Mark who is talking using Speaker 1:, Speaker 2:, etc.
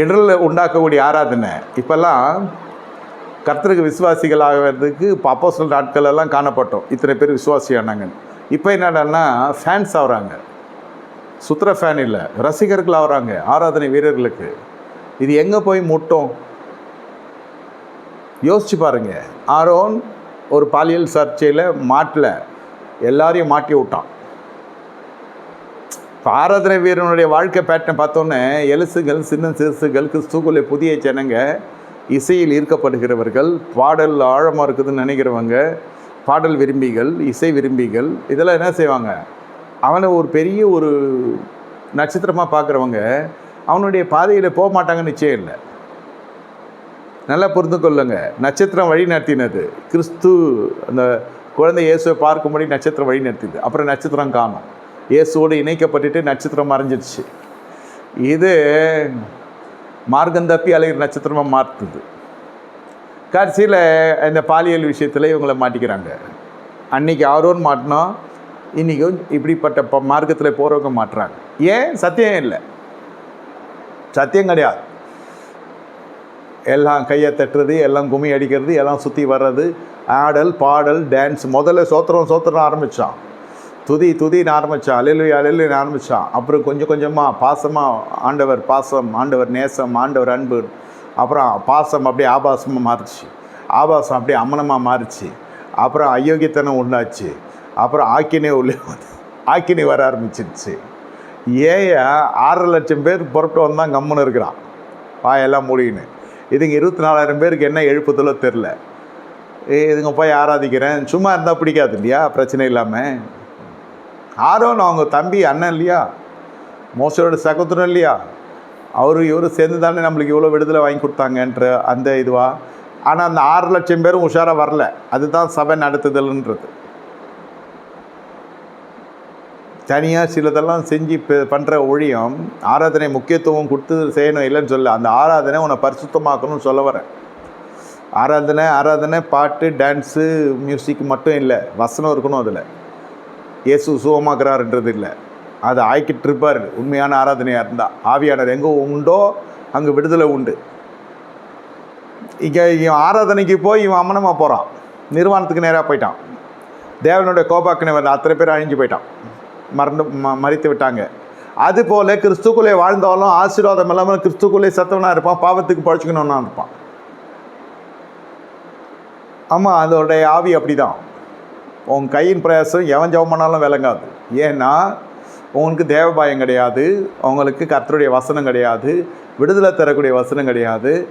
Speaker 1: இடரில் உண்டாக்கக்கூடிய ஆராதனை இப்போல்லாம் கர்த்தருக்கு விசுவாசிகள் ஆகிறதுக்கு இப்போ நாட்கள் எல்லாம் காணப்பட்டோம். இத்தனை பேர் விசுவாசியானாங்க இப்போ என்னடான்னா ஃபேன்ஸ் ஆகிறாங்க சுத்திர ஃபேன் இல்லை. ரசிகர்கள் ஆகுறாங்க ஆராதனை வீரர்களுக்கு. இது எங்கே போய் முட்டும்? யோசிச்சு பாருங்கள் ஆரோன் ஒரு பாலியல் சர்ச்சையில் மாட்டல எல்லாரையும் மாட்டி விட்டான். ஆராதனை வீரனுடைய வாழ்க்கை பேட்டர்ன் பார்த்தோன்னே எலுசுகள் சின்ன சிறுசுகள் கிறிஸ்துக்குள்ளே புதிய ஜனங்க இசையில் ஈர்க்கப்படுகிறவர்கள் பாடல் ஆழமாக இருக்குதுன்னு நினைக்கிறவங்க பாடல் விரும்பிகள் இசை விரும்பிகள் இதெல்லாம் என்ன செய்வாங்க? அவனை ஒரு பெரிய ஒரு நட்சத்திரமாக பார்க்குறவங்க அவனுடைய பாதையில் போக மாட்டாங்கன்னு நிச்சயம் இல்லை. நல்லா புரிந்து கொள்ளுங்க. நட்சத்திரம் வழி நடத்தினது. கிறிஸ்து அந்த குழந்தை இயேசுவை பார்க்கும்படி நட்சத்திரம் வழி நடத்திது அப்புறம் நட்சத்திரம் காணும். இயேசுவோடு இணைக்கப்பட்டுட்டு நட்சத்திரம் மறைஞ்சிடுச்சு இது மார்க்கம் தப்பி அழகிற நட்சத்திரமாக மாற்றுது கடைசியில் இந்த பாலியல் விஷயத்தில் இவங்களை மாட்டிக்கிறாங்க. அன்னைக்கு ஆரோன் மாட்டினோம் இன்றைக்கும் இப்படிப்பட்ட ப மார்க்கத்தில் போகிறவங்க மாட்டுறாங்க. ஏன்? சத்தியம் இல்லை. சத்தியம் கிடையாது. எல்லாம் கையை தட்டுறது எல்லாம் கும்மி அடிக்கிறது எல்லாம் சுற்றி வர்றது ஆடல் பாடல் டான்ஸ் முதல்ல சோத்திரம் சோத்திரம் ஆரம்பித்தான் துதி துதின்னு ஆரம்பித்தான் அலையிலுயா அலையிலுன்னு ஆரம்பித்தான் அப்புறம் கொஞ்சம் கொஞ்சமாக பாசமாக ஆண்டவர் பாசம் ஆண்டவர் நேசம் ஆண்டவர் அன்பு. அப்புறம் பாசம் அப்படியே ஆபாசமாக மாறிச்சு. ஆபாசம் அப்படியே அம்மனமாக மாறிச்சு. அப்புறம் அயோக்கியத்தனம் உண்டாச்சு. அப்புறம் ஆக்கினே உள்ளே வந்து ஆக்கினே வர ஆரம்பிச்சிருச்சு. ஏயா ஆறரை லட்சம் பேர் புறப்பட்டு வந்தால் கம்முன்னு இருக்கிறான். வாயெல்லாம் மூடின்னு இதுங்க இருபத்தி நாலாயிரம் பேருக்கு என்ன எழுப்புதலோ தெரில இதுங்க போய் ஆராதிக்கிறேன். சும்மா இருந்தால் பிடிக்காது இல்லையா? பிரச்சனை இல்லாமல் ஆரோன் அவங்க தம்பி அண்ணன் இல்லையா? மோசோட சகோதரன் இல்லையா? அவர் இவர் சேர்ந்து தானே நம்மளுக்கு இவ்வளோ விடுதலை வாங்கி கொடுத்தாங்கன்ற அந்த இதுவா? ஆனால் அந்த ஆறு லட்சம் பேரும் உஷாராக வரல. அதுதான் சபை நடத்துதல்ன்றது. தனியாக சிலதெல்லாம் செஞ்சு பண்ணுற ஒழியம் ஆராதனை முக்கியத்துவம் கொடுத்து செய்யணும் இல்லைன்னு சொல்ல அந்த ஆராதனை உன்னை பரிசுத்தமாக்கணும்னு சொல்ல வரேன். ஆராதனை ஆராதனை பாட்டு டான்ஸு மியூசிக் மட்டும் இல்லை. வசனம் இருக்கணும் அதில். இயேசு சுகமாக்குறாருன்றது இல்லை. அதை ஆய்க்கிட்டு இருப்பார். உண்மையான ஆராதனையாக இருந்தால் ஆவியானவர் எங்கே உண்டோ அங்கே விடுதலை உண்டு. இங்கே இவன் ஆராதனைக்கு போய் இவன் அம்மனமாக போகிறான் நிர்வாணத்துக்கு நேராக போயிட்டான். தேவனுடைய கோபாக்கினை வந்து அத்தனை பேர் அழிஞ்சு போயிட்டான். மறந்து ம மறித்து விட்டாங்க. அதுபோல் கிறிஸ்துக்குள்ளே வாழ்ந்தாலும் ஆசீர்வாதம் இல்லாமல் கிறிஸ்துக்குள்ளே சத்தவனாக இருப்பான். பாவத்துக்கு பழச்சிக்கணும்னா இருப்பான். ஆமாம் அதோடைய ஆவி அப்படி தான் உன் கையின் பிரயாசம் எவன் ஜெபம் பண்ணாலும் விளங்காது. ஏன்னா உங்களுக்கு தேவபாயம் கிடையாது உங்களுக்கு கர்த்தருடைய வசனம் கிடையாது விடுதலை தரக்கூடிய வசனம் கிடையாது.